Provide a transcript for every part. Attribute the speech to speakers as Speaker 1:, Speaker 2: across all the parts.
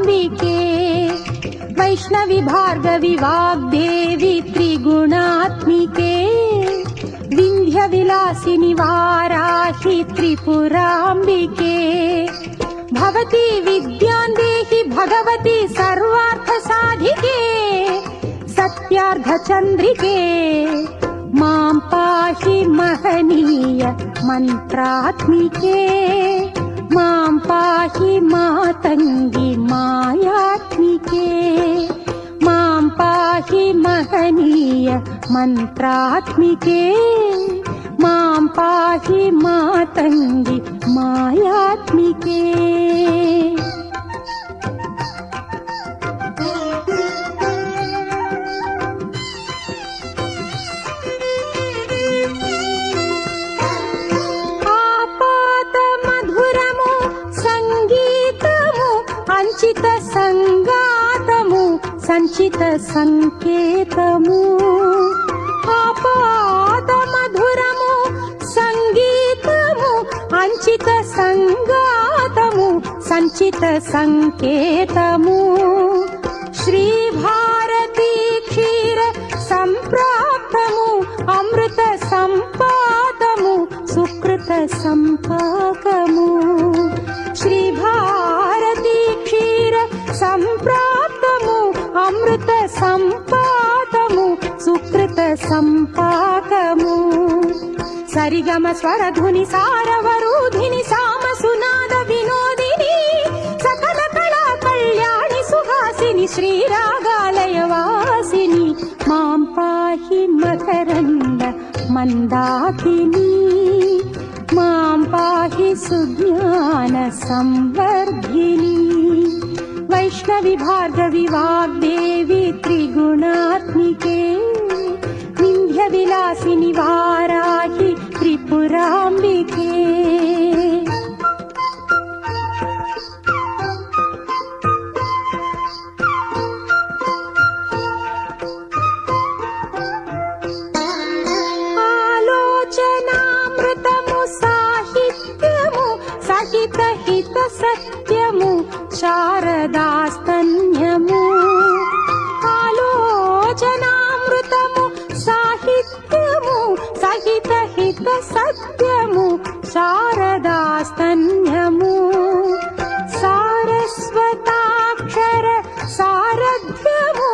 Speaker 1: त्रिपुराम्बिके वैष्णवि भार्गवि वाग्देवि त्रिगुणात्मिके विन्ध्यविलासिनि वाराहि त्रिपुराम्बिके। भवती विद्यान् देहि भगवती सर्वार्थसाधिके सत्यार्धचन्द्रिके। मां पाहि महनीय मन्त्रात्मिके मां पाहि मातङ्गि मायात्मिके। मां पाहि महनीय मन्त्रात्मिके। मां पाहि मातङ्गि मायात्मिके सञ्चित संकेतमु अपादमधुरमु सङ्गीतमु अञ्चित सङ्गातमु सञ्चित सङ्केतमु श्रीभारतीथीर सम्प्राप्तमु अमृतसम्पादमु सुकृतम् సుకృత సంపాదము సుకృత సంపాకము సరిగమ స్వరధుని సారవరుధిని సామ సునాద వినోదిని సకల కళా కళ్యాణి సుహాసిని శ్రీరాగాలయవాసిని మాం పాహి మకరంద మందాకిని మాం పాహి సుజ్ఞాన సంవర్ధిని. वैष्णवि भार्गवि वाग्देवि त्रिगुणात्मिके विन्ध्यविलासिनि वा शारदास्थन्यमुलोचनामृतमु साहित्यमु सहित हित सत्यमु शारदास्थन्यमु सारस्वताक्षर सारमु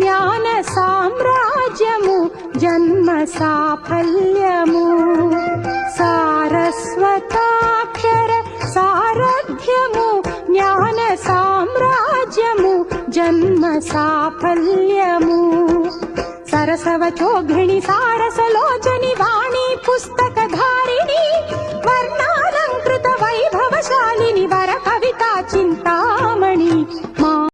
Speaker 1: ज्ञानसाम्राज्यमु जन्म साफल्य సాఫల్యము. సరసవచోభిణి సారసలోచని వాణి పుస్తకధారిణి వర్ణా